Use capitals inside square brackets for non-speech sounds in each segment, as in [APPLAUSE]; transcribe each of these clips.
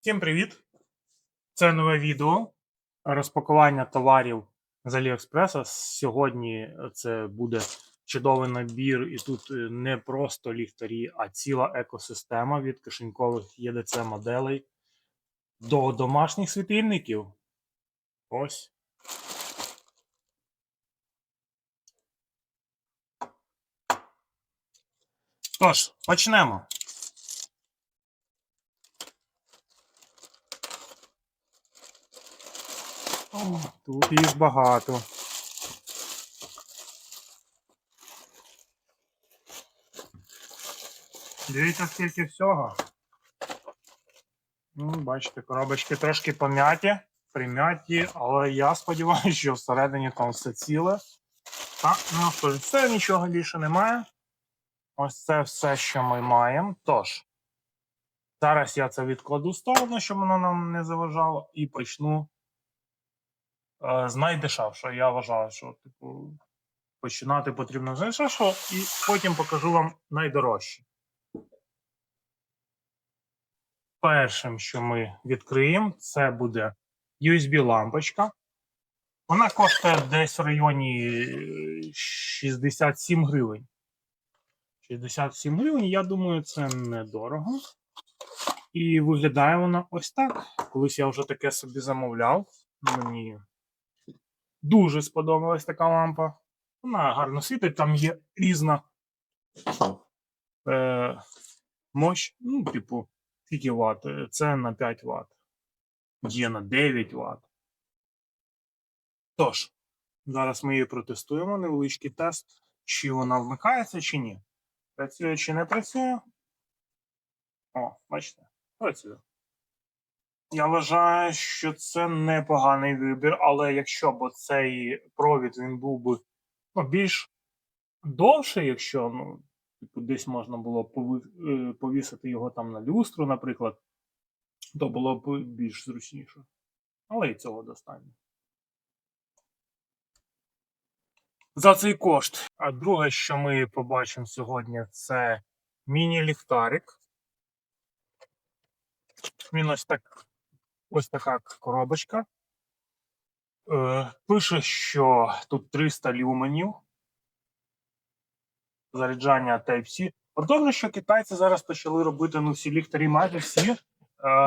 Всім привіт! Це нове відео розпакування товарів з Аліекспреса. Сьогодні це буде чудовий набір, і тут е, не просто ліхтарі, а ціла екосистема від кишенькових ЄДЦ моделей до домашніх світильників. Ось. Тож, почнемо. Тут їх багато. Дивіться, скільки всього. Ну, бачите, коробочки трошки пом'яті, прим'яті, але я сподіваюся, що всередині там все ціле. Так, ну що ж, все, нічого більше немає. Ось це все, що ми маємо. Тож, зараз я це відкладу в сторону, щоб воно нам не заважало, і почну з найдешевшого. Я вважаю, що типу, починати потрібно з найдешевшого, і потім покажу вам найдорожче. Першим, що ми відкриємо, це буде USB-лампочка. Вона коштує десь в районі е, 67 гривень. 67 гривень, я думаю, це недорого. І виглядає вона ось так. Колись я вже таке собі замовляв. Мені дуже сподобалась така лампа. Вона гарно світить, там є різна е, мощ. Ну, типу, скільки Вт? Е, Це на 5 Вт. Є на 9 Вт. Тож, зараз ми її протестуємо. Невеличкий тест, чи вона вмикається, чи ні. Працює чи не працює? О, бачите, працює. Я вважаю, що це непоганий вибір, але якщо б цей провід він був би ну, більш довший, якщо ну, типу, десь можна було е, повісити його там на люстру, наприклад, то було б більш зручніше. Але і цього достатньо. За цей кошт. А друге, що ми побачимо сьогодні, це міні-ліхтарик. Він ось так ось така коробочка. Е, пише, що тут 300 люменів. Заряджання Type-C. От добре, що китайці зараз почали робити ну, всі ліхтарі, майже всі е,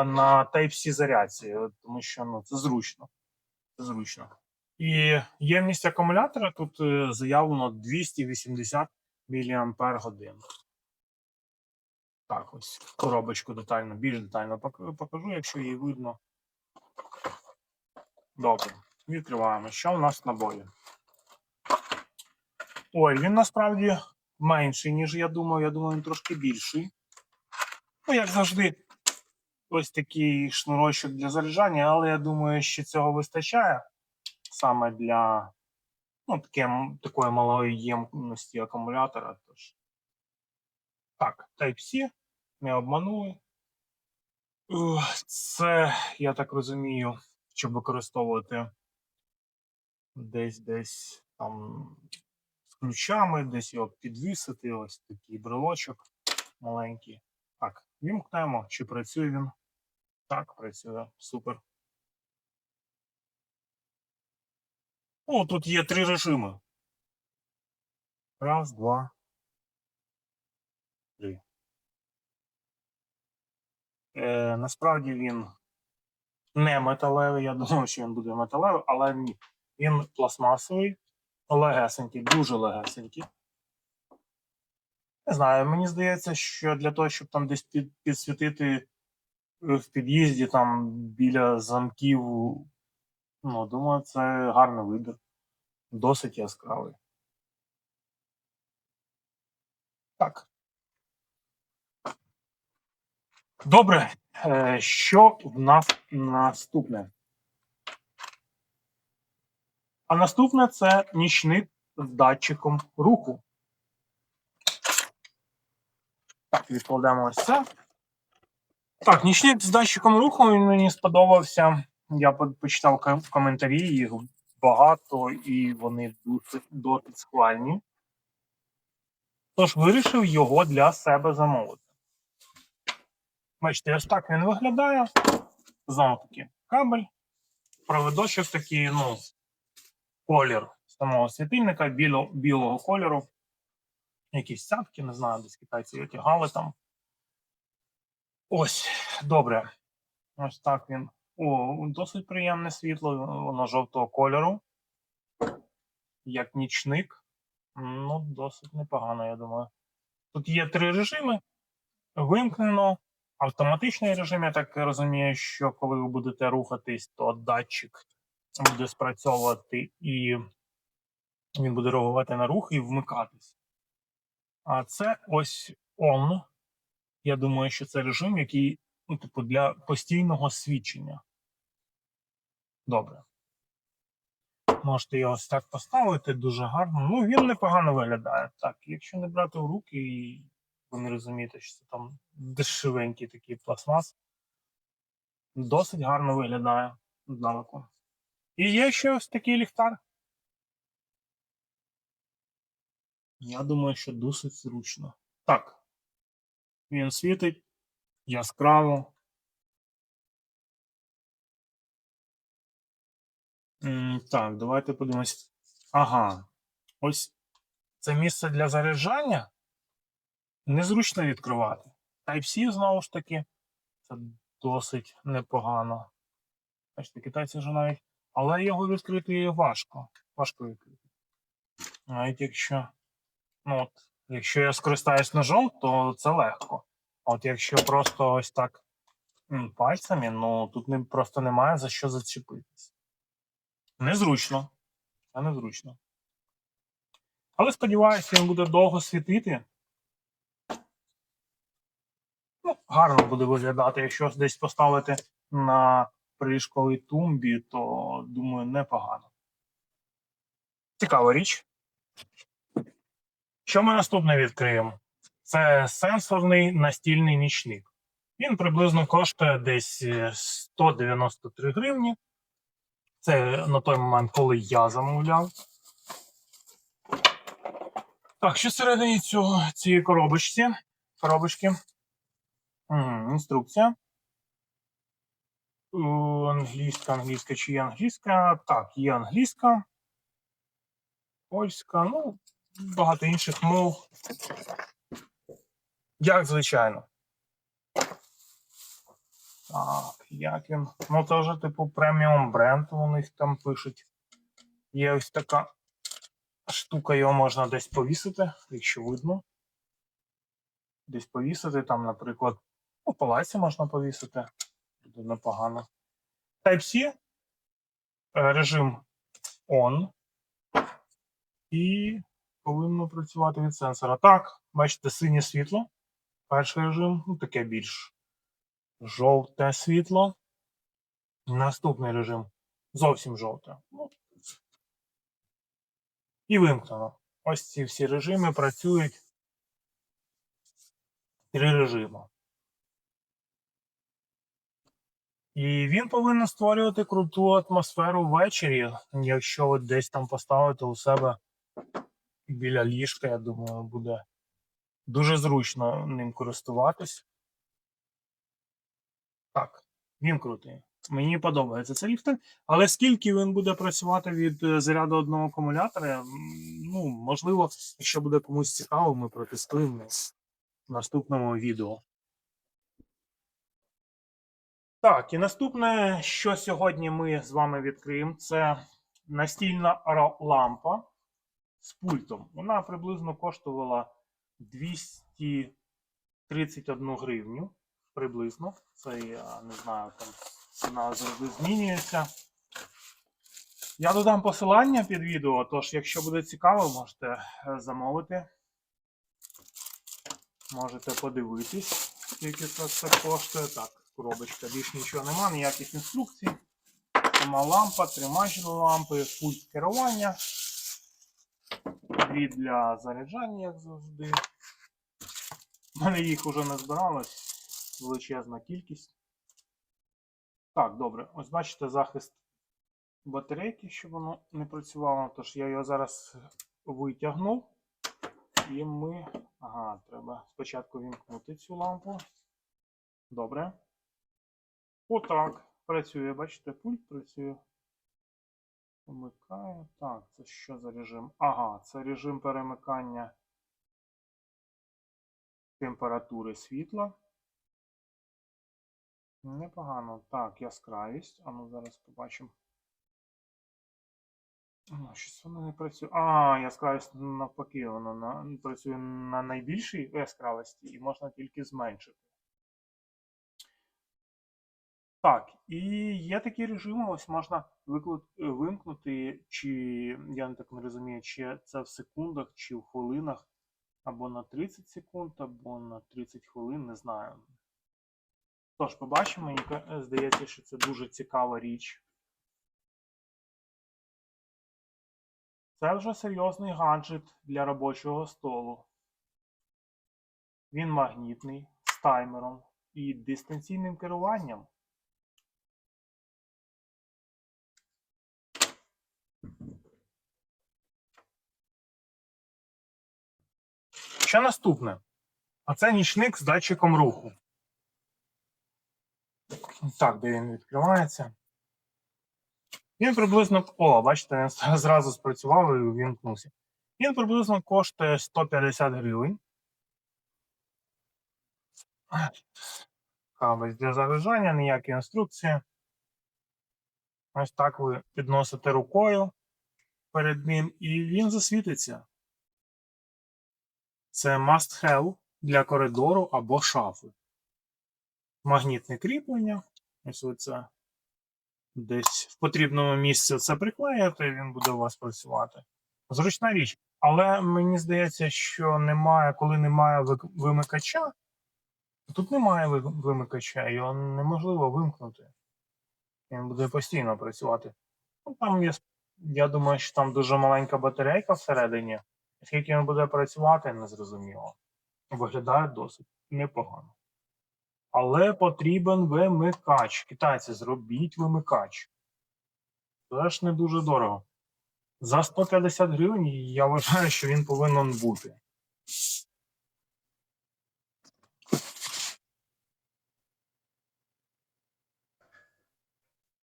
на Type-C зарядці, тому що ну, це зручно. Це зручно. І ємність акумулятора тут е, заявлено 280 мАч. Так, ось коробочку детально, більш детально покажу, якщо її видно. Добре, відкриваємо. Що в нас в наборі? Ой, він насправді менший, ніж я думав. Я думаю, він трошки більший. Ну, як завжди, ось такий шнурочок для заряджання, але я думаю, що цього вистачає саме для ну, таке, такої малої ємності акумулятора. Тож. Так, Type-C, не обманули. Це, я так розумію, щоб використовувати десь десь там з ключами, десь його підвісити, ось такий брелочок маленький. Так, вімкнемо, чи працює він? Так, працює. Супер. О, тут є три режими. Раз, два, три. Е, насправді він не металевий. Я думав, що він буде металевий, але ні. Він пластмасовий, легесенький, дуже легесенький. Не знаю, мені здається, що для того, щоб там десь під, підсвітити в під'їзді, там біля замків, ну, думаю, це гарний вибір. Досить яскравий. Так. Добре. Е, що в нас наступне? А наступне це нічник з датчиком руху. Так, відкладемо ось це. Так, нічник з датчиком руху він мені сподобався. Я почитав коментарі, їх багато, і вони досить, схвальні. Тож вирішив його для себе замовити. Бачите, ось так він виглядає. Знову таки, кабель, проводочок такий, ну, колір самого світильника біло, білого кольору. Якісь цятки, не знаю, десь китайці витягали там. Ось, добре. Ось так він. О, досить приємне світло, воно жовтого кольору. Як нічник. Ну, досить непогано, я думаю. Тут є три режими. Вимкнено. Автоматичний режим, я так розумію, що коли ви будете рухатись, то датчик буде спрацьовувати і він буде реагувати на рух і вмикатись. А це ось on. Я думаю, що це режим, який ну, типу, для постійного свідчення. Добре. Можете його ось так поставити дуже гарно. Ну, він непогано виглядає. Так, якщо не брати в руки, не розумієте, що це там дешевенький такий пластмас, досить гарно виглядає здалеку. І є ще ось такий ліхтар. Я думаю, що досить зручно. Так. Він світить яскраво. Так, давайте подивимось. Ага. Ось це місце для заряджання. Незручно відкривати. Type-C, знову ж таки, це досить непогано. Бачите, китайці вже навіть. Але його відкрити важко. Важко відкрити. Навіть якщо. Ну, от, якщо я скористаюсь ножом, то це легко. А от якщо просто ось так пальцями, ну тут не, просто немає за що зачепитись. Незручно. Це незручно. Але сподіваюся, він буде довго світити. Гарно буде виглядати. Якщо десь поставити на приліжковій тумбі, то думаю, непогано. Цікава річ. Що ми наступне відкриємо? Це сенсорний настільний нічник. Він приблизно коштує десь е, 193 гривні. Це на той момент, коли я замовляв. Так, що всередині цього, цієї коробочці? Коробочки. Інструкція. Е, Англійська, англійська чи є англійська? Так, є англійська. Польська, ну, багато інших мов. Як звичайно. Так, як він. Ну, це вже, типу, преміум бренд у них там пишуть. Є ось така штука, його можна десь повісити, якщо видно. Десь повісити, там, наприклад, у палаці можна повісити. Буде непогано. Type-C, е, режим ON. І повинно працювати від сенсора. Так, бачите, синє світло. Перший режим, ну таке більш жовте світло. Наступний режим зовсім жовте. Ну, і вимкнено. Ось ці всі режими працюють. Три режими. І він повинен створювати круту атмосферу ввечері. Якщо ви десь там поставите у себе біля ліжка, я думаю, буде дуже зручно ним користуватись. Так, він крутий. Мені подобається цей ліфтер, але скільки він буде працювати від е, заряду одного акумулятора, ну, можливо, якщо буде комусь цікаво, ми протестуємо в наступному відео. Так, і наступне, що сьогодні ми з вами відкриємо, це настільна лампа з пультом. Вона приблизно коштувала 231 гривню. Приблизно. Це я не знаю, там ціна завжди змінюється. Я додам посилання під відео, тож, якщо буде цікаво, можете е, замовити. Можете подивитись, скільки це коштує. Так, коробочка, більш нічого нема, ніяких інструкцій. Сама лампа, тримач лампи, пульт керування. Дві для заряджання, як завжди. У мене їх вже не збиралось. Величезна кількість. Так, добре. Ось бачите захист батарейки, щоб воно не працювало. Тож я його зараз витягнув. І ми. Ага, треба спочатку вімкнути цю лампу. Добре. Отак. працює, бачите, пульт працює. Вмикає. Так, це що за режим? Ага, це режим перемикання температури світла. Непогано. Так, яскравість. А ну зараз побачимо. Ну, щось воно не працює. А, яскравість навпаки, воно на, працює на найбільшій яскравості і можна тільки зменшити. Так, і є такі режими, ось можна е, вимкнути, чи я не так не розумію, чи це в секундах, чи в хвилинах, або на 30 секунд, або на 30 хвилин, не знаю. Тож, побачимо, мені здається, що це дуже цікава річ. Це вже серйозний гаджет для робочого столу. Він магнітний, з таймером і дистанційним керуванням. Що наступне? А це нічник з датчиком руху. Так, де він відкривається. Він приблизно. О, бачите, він [LAUGHS] зразу спрацював і увімкнувся. Він приблизно коштує 150 гривень. Кабель для заряджання, ніякі інструкції. Ось так ви підносите рукою перед ним, і він засвітиться. Це must have для коридору або шафи. Магнітне кріплення. Ось ви це десь в потрібному місці це приклеїте, він буде у вас працювати. Зручна річ. Але мені здається, що немає, коли немає вимикача, тут немає вимикача, його неможливо вимкнути. Він буде постійно працювати. Ну, там є, я думаю, що там дуже маленька батарейка всередині. Скільки він буде працювати, незрозуміло. Виглядає досить непогано. Але потрібен вимикач. Китайці, зробіть вимикач. Це ж не дуже дорого. За 150 гривень я вважаю, що він повинен бути.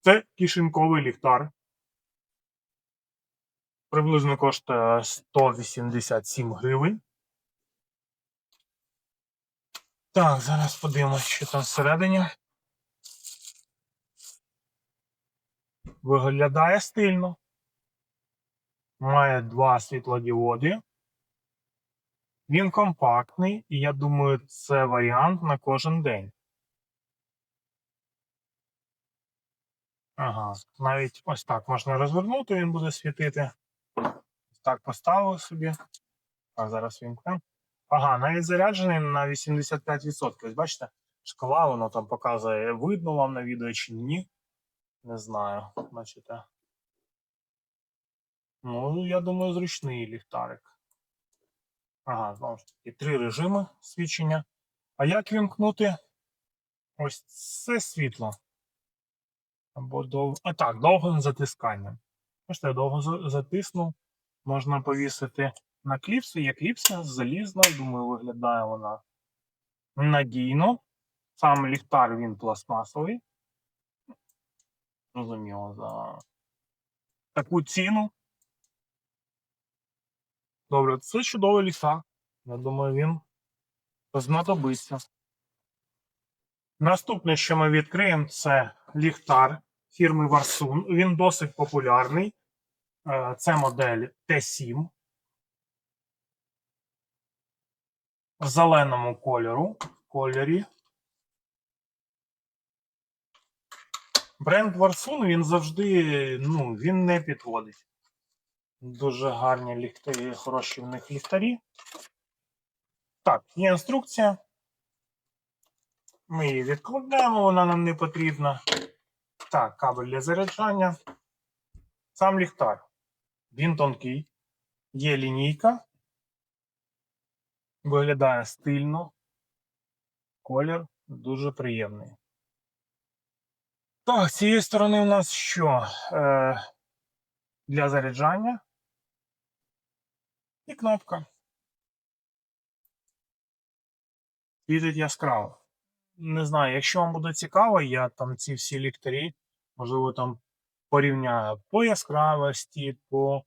Це кишеньковий ліхтар. Приблизно коштує 187 гривень. Так, зараз подивимось, що там всередині. Виглядає стильно. Має два світлодіоди. Він компактний, і я думаю, це варіант на кожен день. Ага, навіть ось так можна розвернути, він буде світити. Так поставив собі. А зараз вімкнемо. Ага, навіть заряджений на 85%. Ось бачите, шкала, воно там показує, видно вам на відео чи ні. Не знаю, бачите. Ну, я думаю, зручний ліхтарик. Ага, знову ж таки, три режими свідчення. А як вімкнути ось це світло? Або дов... А так, довгим затисканням. Бачите, я довго затиснув. Можна повісити на кліпсу. Є кліпса залізна, думаю, виглядає вона надійно. Сам ліхтар він пластмасовий. Зрозуміло, за таку ціну. Добре, це чудовий ліхтар. Я думаю, він знадобиться. Наступне, що ми відкриємо, це ліхтар фірми Warsun. Він досить популярний. Е, Це модель T7 в зеленому кольору, кольорі. Бренд Warsun він завжди ну, він не підводить. Дуже гарні ліхтарі, хороші в них ліхтарі. Так, є інструкція. Ми її відкладаємо, вона нам не потрібна. Так, кабель для заряджання. Сам ліхтар. Він тонкий. Є лінійка. Виглядає стильно. Колір дуже приємний. Так, з цієї сторони у нас що? Е, для заряджання. І кнопка. Світить яскраво. не знаю, якщо вам буде цікаво, я там ці всі ліхтарі, можливо, там порівняю по яскравості, по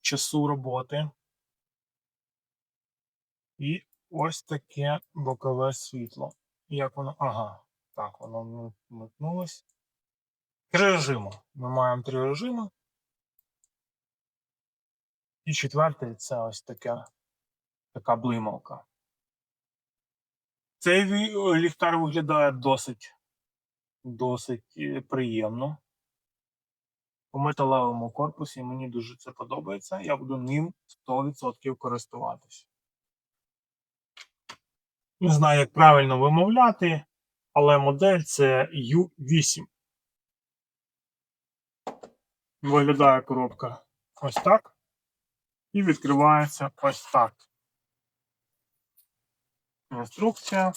часу роботи. І ось таке бокове світло. Як воно. Ага, так, воно вмикнулось. Три режими. Ми маємо три режими. І четвертий це ось таке, така блималка. Цей ліхтар виглядає досить, досить е, приємно. У металевому корпусі мені дуже це подобається. Я буду ним 100% користуватись. Не знаю, як правильно вимовляти, але модель це U8. Виглядає коробка ось так. І відкривається ось так. Інструкція.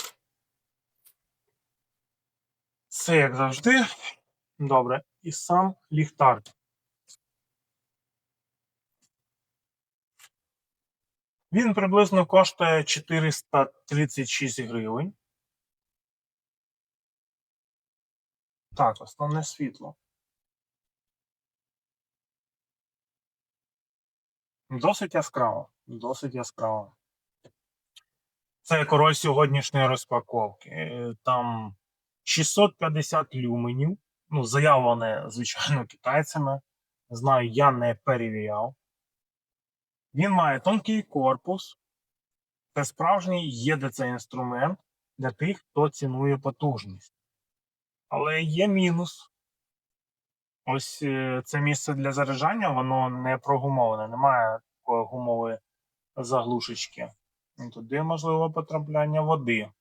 Це як завжди. Добре. І сам ліхтар. Він приблизно коштує 436 гривень. Так, основне світло. Досить яскраво. Досить яскраво. Це король сьогоднішньої розпаковки. Е, Там 650 люменів. Ну, заявлене, звичайно, китайцями. Знаю, я не перевіряв. Він має тонкий корпус. Це справжній ЄДЦ інструмент для тих, хто цінує потужність. Але є мінус. Ось е, це місце для заряджання, воно не прогумоване, немає такої гумової заглушечки. Туди можливо потрапляння води.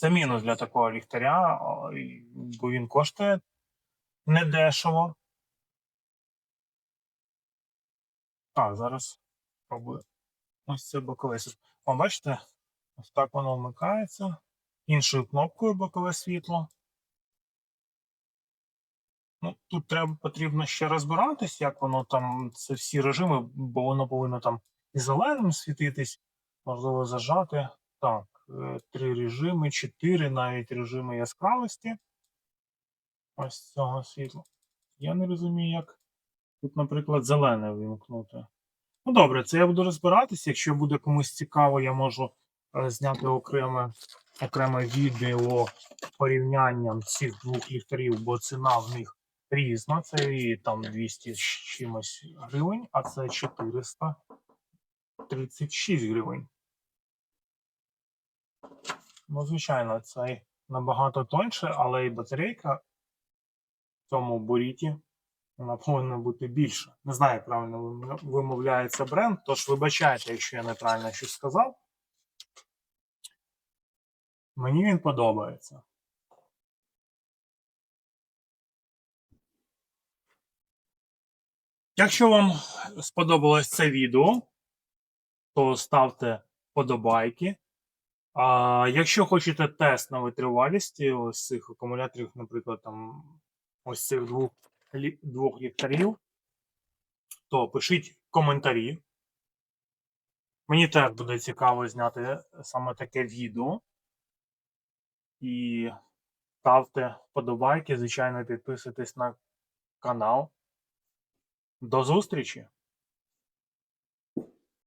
Це мінус для такого ліхтаря, бо він коштує недешево. Так, зараз спробую. Ось це бокове. світло. О, бачите, ось так воно вмикається. Іншою кнопкою бокове світло. Ну, тут треба потрібно ще розбиратись, як воно там, це всі режими, бо воно повинно там і зеленим світитись, можливо, зажати. Так, три режими, чотири навіть режими яскравості. Ось цього світла. Я не розумію, як тут, наприклад, зелене вимкнути. Ну добре, це я буду розбиратися. Якщо буде комусь цікаво, я можу е, зняти окреме, окреме відео порівнянням цих двох ліхтарів, бо ціна в них різна. Це і там 200 з чимось гривень, а це 436 гривень. Ну, звичайно, цей набагато тоньше, але і батарейка в цьому буріті вона повинна бути більша. Не знаю, як правильно вимовляється бренд, тож вибачайте, якщо я неправильно щось сказав. Мені він подобається. Якщо вам сподобалось це відео, то ставте подобайки. А якщо хочете тест на витривалість ось цих акумуляторів, наприклад, там ось цих двох, лі- двох ліхтарів, то пишіть коментарі. Мені теж буде цікаво зняти саме таке відео. І ставте вподобайки, звичайно, підписуйтесь на канал. До зустрічі!